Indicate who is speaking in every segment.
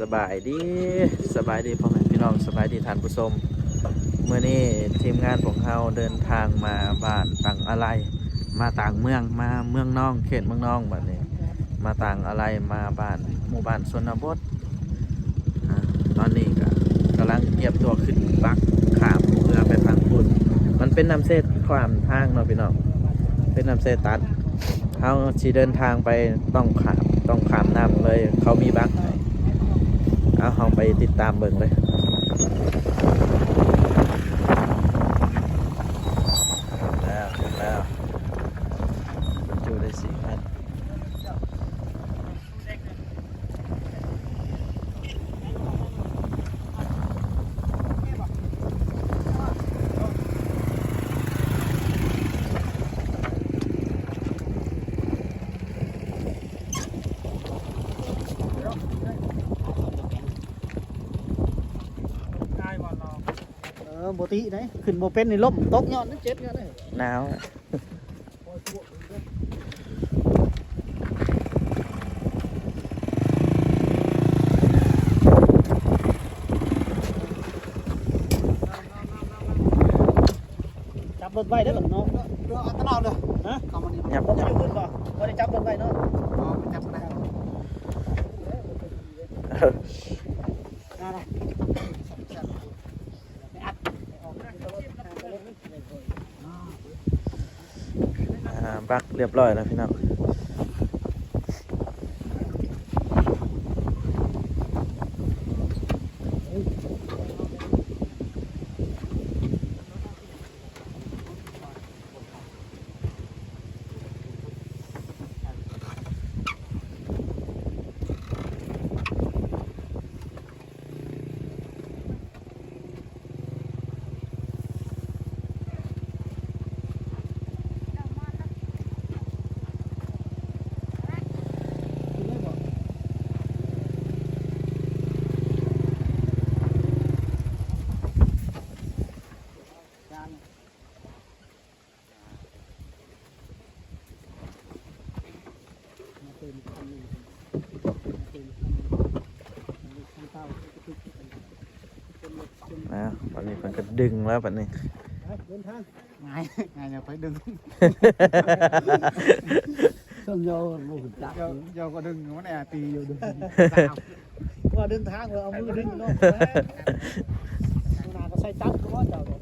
Speaker 1: สบายดีสบายดีพ่อแม่พี่น้องสบายดีท่านผู้ชมเมื่อนี้ทีมงานของเราเดินทางมาบ้านต่างอะไร มาต่างเมืองมาเมืองน้องเขตเมืองน้องแบบนี้ มาต่างอะไรมาบ้านหมู่บ้านชนบทตอนนี้ก็กำลังเก็บตัวขึ้นปักขามเรือไปทางพุนมันเป็นน้ำเส้นความทางเนาะพี่น้องเป็นน้ำเส้นตัดเขาชีเดินทางไปต้องขามต้องขามน้ำเลย เขามีบักให้ เอาเราไปติดตามเบิ่งเลยแล้วเสร็จแล้วบรรจุได้สี่คัน
Speaker 2: เออปกติไหนขึ้นโมเป็นในล่มตกยอดนั่นเจ็บยอดเลย
Speaker 1: หนาวอะ
Speaker 2: จับรถไว้ได้หรอน้อง
Speaker 3: เรืออัตราเด้อ
Speaker 2: ฮะ
Speaker 3: เข้ามานี่
Speaker 1: ยับ
Speaker 2: ผม
Speaker 1: ยับ
Speaker 2: จะขึ้นป่ะก็ได้จับรถไว้เนาะ
Speaker 3: อ๋อมันจับได้
Speaker 2: น่ารัก
Speaker 1: ปักเรียบร้อยแล้วพี่น้อง นะ วันนี้มันก็ดึงแล้วแบบนี้
Speaker 2: เดินทาง
Speaker 3: ง่ายง่ายอย่าไปดึง
Speaker 2: เครื่องโยนลูกจับ
Speaker 3: เดี๋ยวเดี๋ยวก็ดึงมันแอบตีอยู่ดึง
Speaker 2: ว่าเดินทางเลยเอามือดึงเนาะนาก็ใส่จับก็ว่าเจ้าเนาะ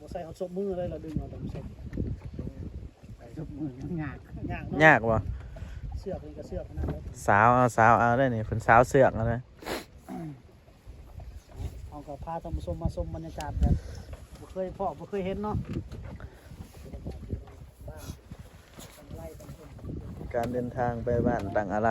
Speaker 2: บ่ใส่เอาศพมือเลยเราดึงเอาตรงศพ
Speaker 3: จุบมือยังยาก
Speaker 2: ยากเนาะ
Speaker 1: ยากวะ
Speaker 2: เสือกนี่ก็เสือกขนาดนั้น
Speaker 1: สาวเอาสาวเอาได้นี่เป็นสาวเสือกเอาเลย
Speaker 2: เอา ก็พาท่านผู้ชมมาชมบรรยากาศแบบบ่เคยพอบ่เคยเห็นเนาะ
Speaker 1: การเดินทางไปบ้านต่างอะไร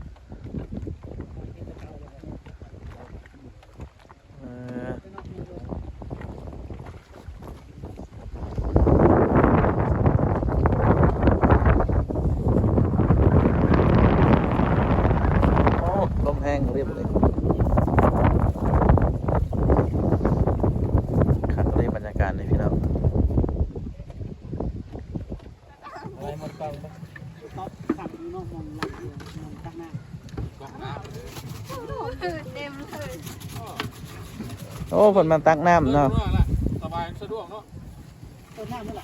Speaker 1: โอ้ฝนมันตักน้ำเนาะ
Speaker 3: สบายสะดวกเนาะ
Speaker 2: เน้าเมื่อไหร่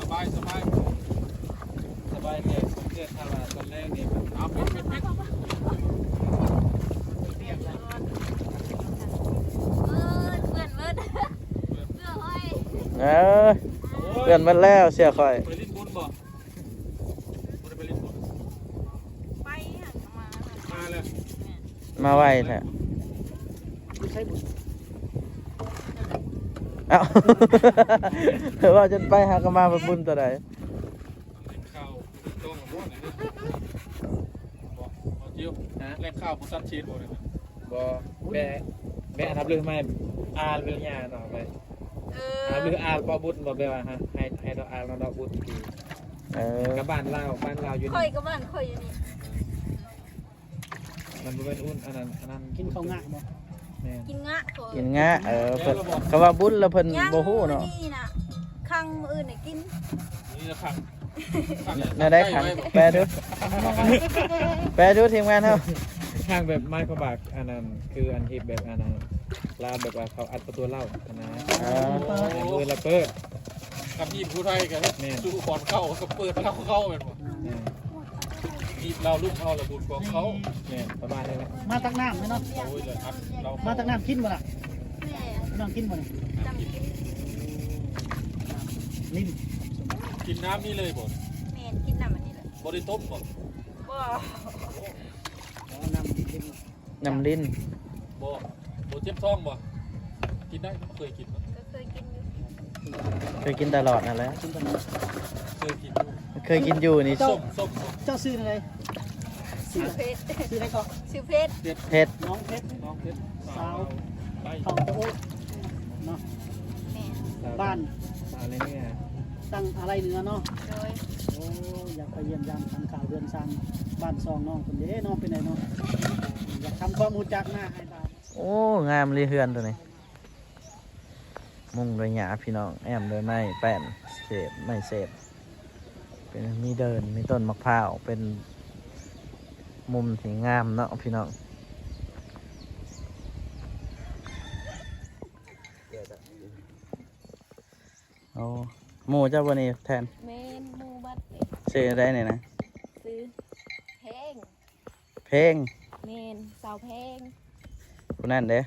Speaker 3: สบายสบายสบายเนี่ยเด็ดทางตอนแรกนี่เอาปิดปิดปิด
Speaker 4: ปิดเพื่อห้อย
Speaker 1: เออเปลี่ยนมาแล้วเสียคอย
Speaker 3: ไปลิ้นบุญบ่ไปลิ้นบุญ
Speaker 4: ไปหันมา
Speaker 3: มาเลย
Speaker 1: มาไวแท้
Speaker 2: ไม่ใช่บุญ
Speaker 1: เอ้าเธอว่าจะไปหากนมาเป็นบุญตัวใด
Speaker 3: ข้าวต้องกับพวกไหนเนี่ยบอกเอาจิ้วแลกข้าวผู้ซัดชีสบ่เลย
Speaker 1: บ
Speaker 3: บ่แม่แม่ทับเรื่องไม่อาเรื่องยาเนาะไป
Speaker 4: เอ
Speaker 3: อา
Speaker 4: อ
Speaker 3: เรื่องอาบ่บุญบ่แปลว่าฮะให้ให้ดอกอาเราดอกบุญที
Speaker 1: เออ
Speaker 3: กับบ้านเราบ้านเราอยู่
Speaker 4: ข่อย
Speaker 3: นี่
Speaker 4: กับบ้านข่อยอยู่นี่
Speaker 3: มันบ่เป็นอุ่นอันนั้นอันนั้น
Speaker 2: กินข้าวงะบ่
Speaker 3: แม่
Speaker 4: กินงะข่อย
Speaker 1: กินงะเออเพิ่นก็ว่าบุญแล้วเพิ่น
Speaker 4: ยัง
Speaker 1: บ่ฮู้เนาะ
Speaker 4: นี่น่ะข้างมื้ออื่นน่ะกิน
Speaker 3: นี่นะครั
Speaker 1: น่าได้ขังแปลดูแปลดูทีมงานเฮา
Speaker 3: ข้างแบบไม้กระบากอันนั้นคืออันที่แบบอันนั้นลาวแบบว่าเขาอัดประตูเหล้าอันนั้น
Speaker 1: อ๋อ
Speaker 3: อันมือละเปิด
Speaker 5: กับยีบผู้ไทยกัน
Speaker 3: แม่น
Speaker 5: สู้บอลเข้าก็เปิดเราเข้าเป็นบ่
Speaker 3: แม่
Speaker 5: ยีบเราลูกเข้าระบุญของเขา
Speaker 3: แม่ประมาณนี้แหละ
Speaker 2: มาตักน้ำไหมเนาะ
Speaker 5: โอ้ยเลยครับเรา
Speaker 2: มาตักน้ำกินบ่ล่ะ
Speaker 4: แม่
Speaker 2: น้องกินบ่นี่
Speaker 4: จำกิน
Speaker 2: ลิ้น
Speaker 5: กินน้ำนี่เลยบ่
Speaker 4: แม่นกินน้ำอันนี้แหละ
Speaker 5: บริต้มบ่
Speaker 4: บ่
Speaker 2: อ๋อน้ำลิ้น
Speaker 1: น้ำลิ้น
Speaker 5: บ่บ่เจ็บท้องบ่กินได้เคยกินบ่
Speaker 4: ก็เคยกินอยู่
Speaker 1: เคยกินตลอดนั่นแหละ
Speaker 2: กินตอนนี้
Speaker 5: เคยกินอยู่
Speaker 1: เคยกินอยู่นี่
Speaker 5: ส้มส้มบ่
Speaker 2: เจ้าซื้ออะไร
Speaker 4: ชื่อเพชร
Speaker 2: ซื้ออะไรก็
Speaker 4: ชื่อเพชร
Speaker 1: เผ็ด
Speaker 2: น้องเพชร
Speaker 5: น้องเพชร
Speaker 2: สาว
Speaker 5: ไป
Speaker 2: ทองตะโอ้เนาะ
Speaker 4: แม่น
Speaker 2: บ้าน
Speaker 3: อะไรเนี่ย
Speaker 2: ตั้งอะไรเหนือเนาะ
Speaker 4: โดย
Speaker 2: โอ้อยากไปเยี่ยมยามทำข่าวเรือนซางบ้านซองน้องคนเด้น้องเป็นไงเนาะอยากทำความรู้จักหน้าให้บ้าน
Speaker 1: โอ้งามเลยเฮือนตัวนี้มุงด้วยหญ้าพี่น้องแอมด้วยไม้แป้นเศษไม้เศษ เป็นมีเดินมีต้นมะพร้าวเป็นมุมที่งามเนาะพี่น้องโอ้หมูเจ้าวันนี้แทน
Speaker 4: แม่นหมู่บัดนี่
Speaker 1: เสียได้เนี่ยนะ
Speaker 4: ซื้อแพง
Speaker 1: เพลง
Speaker 4: แม่นสาวแพง
Speaker 1: ผู้นั่นเด้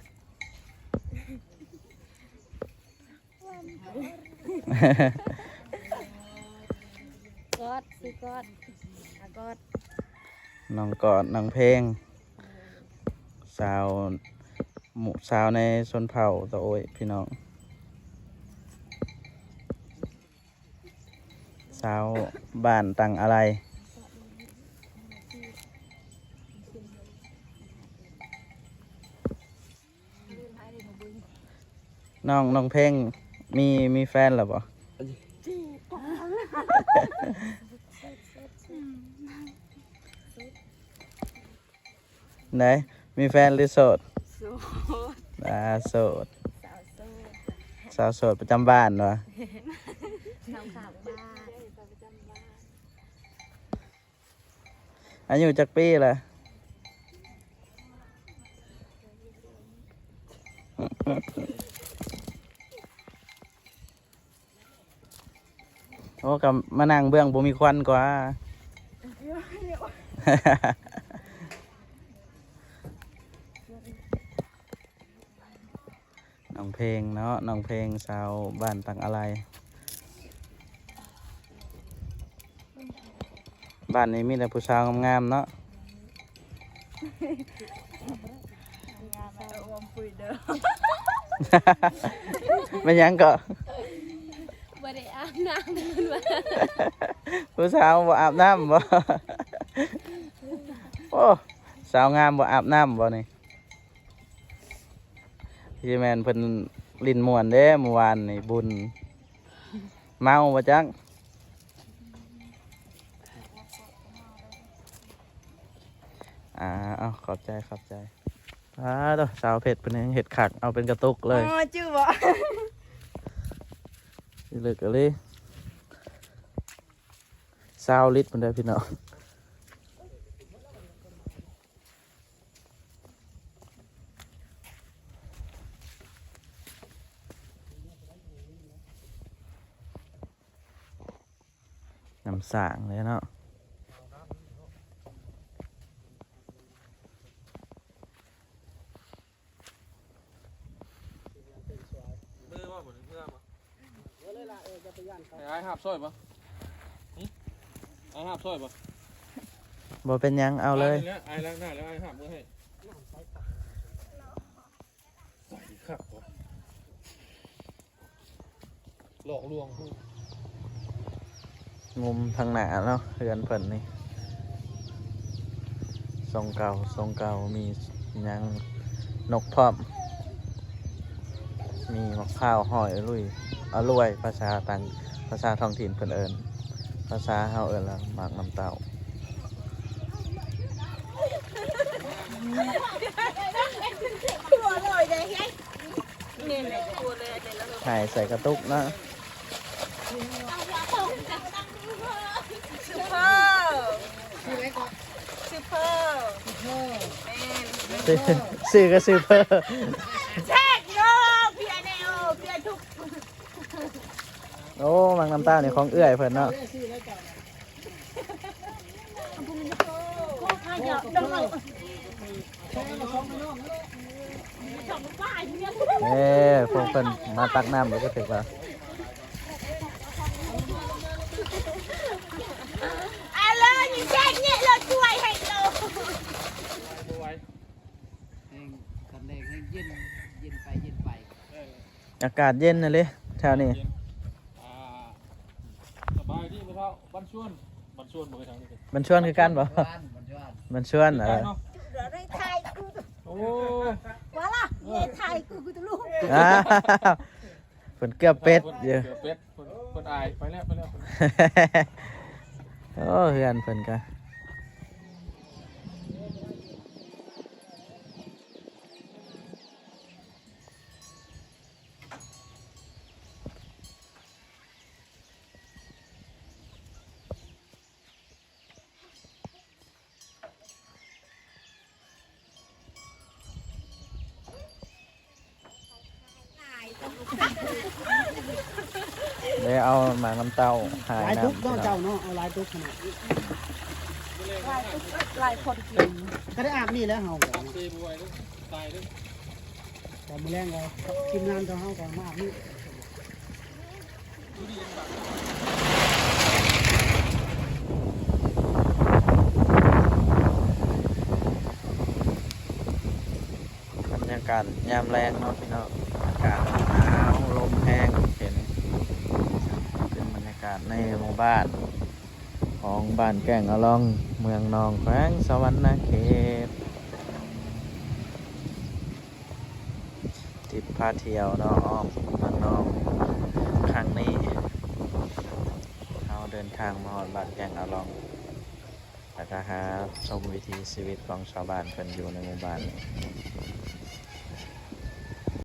Speaker 4: กอดซื้อ กอดอากอด
Speaker 1: น้องกอดน้องเพลง สาวหมู่สาวในชนเผ่าตะโอยพี่น้อง สาวบ้านตังอะไรน้องน้องเพลงมีมีแฟนหรือเปล่า ไหนมีแฟนหรือโสด
Speaker 4: โสด
Speaker 1: อ่าโสด
Speaker 4: สาวโสด
Speaker 1: สาวโสดประจำบ้านวะ
Speaker 4: สาวขางบ้าน
Speaker 1: อายุจักปีละโอ้กับมานั่งเบื้องบ่มีควันกว่า น้องเพ ลงเนาะน้องเพลงสาวบ้านตังอะไร บ้านนี้มีแต่ผู้สาวงามๆเนาะ
Speaker 4: สาวอวมปุยเด้อ
Speaker 1: ไม่ยังก็
Speaker 4: บ่ได้อาบน้ำมันว่า
Speaker 1: ผู้สาวบ่อาบน้ำบ่โอ้สาวงามบ่อาบน้ำบ่นี่ พี่แมนเพิ่นลินม่วนเด้เมื่อวานนี่บุญ เมาบ่จังอ่าเอาขอบใจขอบใจอ่าดอกสาวเผ็ดเป็นยังเห็ดขักเอาเป็นกระตุกเลย
Speaker 4: อ๋อจื้อบ่
Speaker 1: สิเลิกกันเลยซาวลิตรมันได้พี่น้อง สางเลยเนาะ
Speaker 5: มือว่าเหมือนเพื่อนบ่
Speaker 2: เออเลยล่ะเออจะไปย่านเขา
Speaker 5: ไอ้หาบซอยบ่หึไอ้หาบซอยบ่
Speaker 1: บ่เป็นหยังเอาเลย
Speaker 5: ไอ้ล้างหน้าแล้วไอ้หาบมือให้ใส่ครับบ่หลอกลวงผู้
Speaker 1: มุมทางหน้าเนาะเรือนเพิ่นนี่ทรงเก่าทรงเก่ามีหยังนกพร้อม มีมะพร้าวหอยลุยอร่วยภาษาต่างภาษาท้องถิ่นเพิ่นเอิ้นภาษาเฮาเอิ้นละหมากน้ำเต้า
Speaker 4: ตัวลอยเลยไงเนี่ยเลยตัวเลยเดี๋ยวเรา
Speaker 1: ถ่ายใส่กระตุกนะ
Speaker 4: ซูเปอร์ซูเปอร์แมน
Speaker 1: ซื้อซื้อก็ซื้อเพิ่ม
Speaker 4: แท็กโยเพียเนโอเพียทุก
Speaker 1: โอ้หมากน้ำเต้านี่ของเอื้อยเพิ่นเนาะ
Speaker 4: ข้าเดียวดองสองป้ายเนี่ย
Speaker 1: เอ้พวกเพิ่นมาตักน้ำแล้วก็ถึกว่า
Speaker 4: อะไรนี่แท็กเนี่ยเราช่วยให้เรา
Speaker 5: ดูไว้
Speaker 6: แห้งตอนแรกให้เย็นเย็นไปเย็นไป
Speaker 5: เออ
Speaker 1: อากาศเย็นน่ะเลยแถวนี้
Speaker 5: เย็นอ่าสบายดีไหมครับบันชวนบันชวนบ่ไปทางนี้กัน
Speaker 1: มันชวนคือกันบ่
Speaker 6: บ้านมันชวน
Speaker 1: มันชวนเออ
Speaker 5: เนาะ
Speaker 4: เราได้ไทยกู
Speaker 5: โอ้
Speaker 4: ว่าล่ะเนี่ยไทยกูกูจะรู้
Speaker 1: อ้าวเพิ่นเกือบเป็ดเยอะ
Speaker 5: เกือบเป็ดคนคนอายไปแล้วไปแล้ว
Speaker 1: โอ้เฮือนเพิ่นก็ เลยเอาหมากน้ำเต้าหาย
Speaker 2: หลายทุก
Speaker 1: น้ำ
Speaker 2: เนาะเจ้าเนาะเอาหลายทุกขนาด
Speaker 4: ลายตุ๊กลายคนกิน
Speaker 2: ก็ได้อาบนี่แล้วเฮาก็
Speaker 5: เตบวยด้วยตายด้วย
Speaker 2: แต่มื้อแรงเราทีมงานของเฮาก็มาอาบนี่
Speaker 1: บรรยากาศยามแรงเนาะพี่น้องอากาศหนาวลมแห้งาศในหมู่บ้าน ของบ้านแก่งอลองเมืองนองแขวงสวรรณเขตติดพาเที่ยวนาะอ้อมเมืองนองครั้งนี้เราเดินทางมาฮอดบ้านแก่งอลองแล้วก็หาชมวิถีชีวิตของชาวบ้านเพิ่นอยู่ในหมู่บ้านนี้